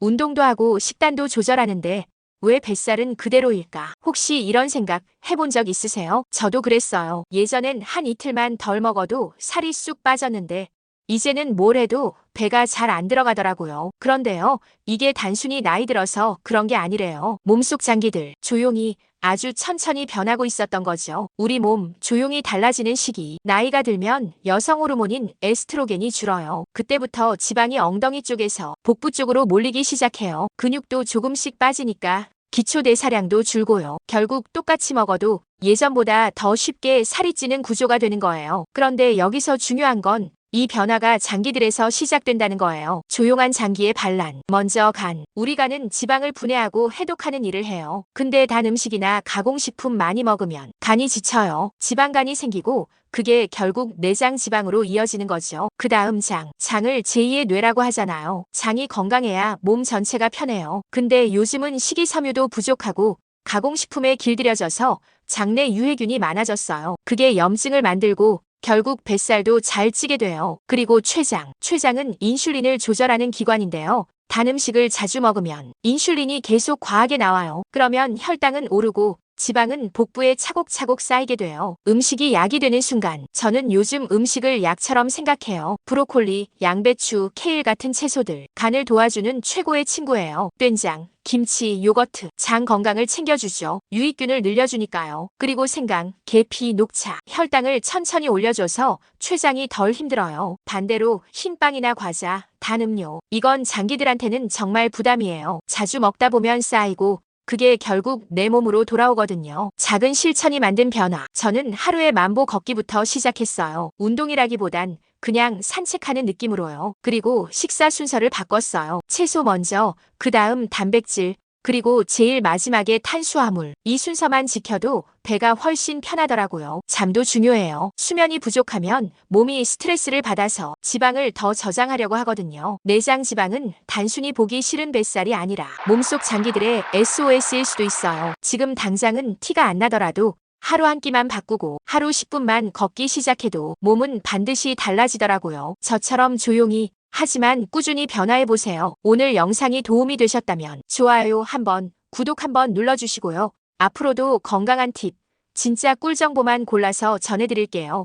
운동도 하고 식단도 조절하는데 왜 뱃살은 그대로일까? 혹시 이런 생각 해본 적 있으세요? 저도 그랬어요. 예전엔 한 이틀만 덜 먹어도 살이 쑥 빠졌는데 이제는 뭘 해도 배가 잘 안 들어가더라고요. 그런데요, 이게 단순히 나이 들어서 그런 게 아니래요. 몸속 장기들 조용히 아주 천천히 변하고 있었던 거죠. 우리 몸 조용히 달라지는 시기. 나이가 들면 여성 호르몬인 에스트로겐이 줄어요. 그때부터 지방이 엉덩이 쪽에서 복부 쪽으로 몰리기 시작해요. 근육도 조금씩 빠지니까 기초 대사량도 줄고요. 결국 똑같이 먹어도 예전보다 더 쉽게 살이 찌는 구조가 되는 거예요. 그런데 여기서 중요한 건 이 변화가 장기들에서 시작된다는 거예요. 조용한 장기의 반란. 먼저 간. 우리 간은 지방을 분해하고 해독하는 일을 해요. 근데 단 음식이나 가공식품 많이 먹으면 간이 지쳐요. 지방간이 생기고 그게 결국 내장 지방으로 이어지는 거죠. 그 다음 장. 장을 제2의 뇌라고 하잖아요. 장이 건강해야 몸 전체가 편해요. 근데 요즘은 식이섬유도 부족하고 가공식품에 길들여져서 장내 유해균이 많아졌어요. 그게 염증을 만들고 결국 뱃살도 잘 찌게 돼요. 그리고 췌장. 췌장은 인슐린을 조절하는 기관인데요. 단 음식을 자주 먹으면 인슐린이 계속 과하게 나와요. 그러면 혈당은 오르고 지방은 복부에 차곡차곡 쌓이게 돼요. 음식이 약이 되는 순간 저는 요즘 음식을 약처럼 생각해요. 브로콜리, 양배추, 케일 같은 채소들 간을 도와주는 최고의 친구예요. 된장, 김치, 요거트, 장 건강을 챙겨주죠. 유익균을 늘려주니까요. 그리고 생강, 계피, 녹차, 혈당을 천천히 올려줘서 췌장이 덜 힘들어요. 반대로 흰빵이나 과자, 단 음료, 이건 장기들한테는 정말 부담이에요. 자주 먹다 보면 쌓이고 그게 결국 내 몸으로 돌아오거든요. 작은 실천이 만든 변화. 저는 하루에 만보 걷기부터 시작했어요. 운동이라기보단 그냥 산책하는 느낌으로요. 그리고 식사 순서를 바꿨어요. 채소 먼저, 그 다음 단백질, 그리고 제일 마지막에 탄수화물. 이 순서만 지켜도 배가 훨씬 편하더라고요. 잠도 중요해요. 수면이 부족하면 몸이 스트레스를 받아서 지방을 더 저장하려고 하거든요. 내장 지방은 단순히 보기 싫은 뱃살이 아니라 몸속 장기들의 SOS일 수도 있어요. 지금 당장은 티가 안 나더라도 하루 한 끼만 바꾸고 하루 10분만 걷기 시작해도 몸은 반드시 달라지더라고요. 저처럼 조용히 하지만 꾸준히 변화해보세요. 오늘 영상이 도움이 되셨다면 좋아요 한번, 구독 한번 눌러주시고요. 앞으로도 건강한 팁, 진짜 꿀 정보만 골라서 전해드릴게요.